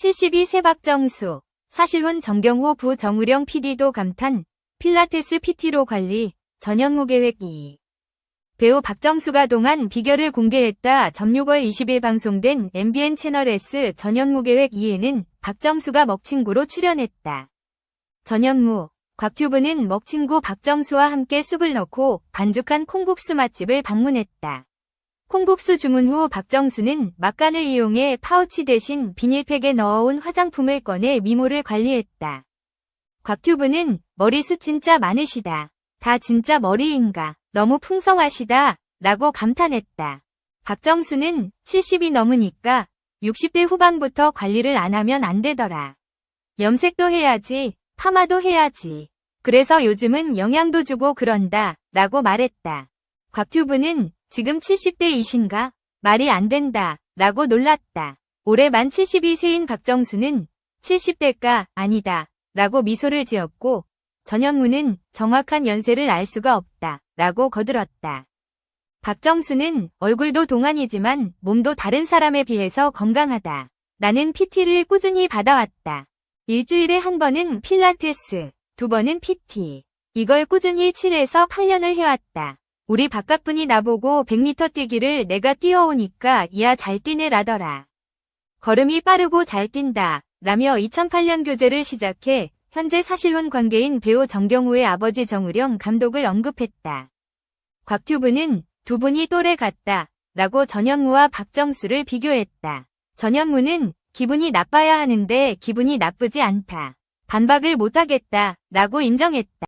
72세 박정수, 사실혼 정경호 부 정우령 PD도 감탄, 필라테스 PT로 관리, 전현무 계획 2. 배우 박정수가 동안 비결을 공개했다. 점 6월 20일 방송된 MBN 채널 S 전현무 계획 2에는 박정수가 먹친구로 출연했다. 전현무, 곽튜브는 먹친구 박정수와 함께 쑥을 넣고 반죽한 콩국수 맛집을 방문했다. 콩국수 주문 후 박정수는 막간을 이용해 파우치 대신 비닐팩에 넣어온 화장품을 꺼내 미모를 관리했다. 곽튜브는 머리숱 진짜 많으시다. 다 진짜 머리인가. 너무 풍성하시다. 라고 감탄했다. 박정수는 70이 넘으니까 60대 후반부터 관리를 안 하면 안 되더라. 염색도 해야지, 파마도 해야지. 그래서 요즘은 영양도 주고 그런다. 라고 말했다. 곽튜브는 지금 70대이신가? 말이 안 된다. 라고 놀랐다. 올해 만 72세인 박정수는 70대가 아니다. 라고 미소를 지었고 전현무는 정확한 연세를 알 수가 없다. 라고 거들었다. 박정수는 얼굴도 동안이지만 몸도 다른 사람에 비해서 건강하다. 나는 PT를 꾸준히 받아왔다. 일주일에 한 번은 필라테스, 두 번은 PT. 이걸 꾸준히 7에서 8년을 해왔다. 우리 바깥분이 나보고 100m 뛰기를 내가 뛰어오니까 이야 잘 뛰네 라더라. 걸음이 빠르고 잘 뛴다. 라며 2008년 교제를 시작해 현재 사실혼 관계인 배우 정경우의 아버지 정우령 감독을 언급했다. 곽튜브는 두 분이 또래 같다. 라고 전현무와 박정수를 비교했다. 전현무는 기분이 나빠야 하는데 기분이 나쁘지 않다. 반박을 못하겠다. 라고 인정했다.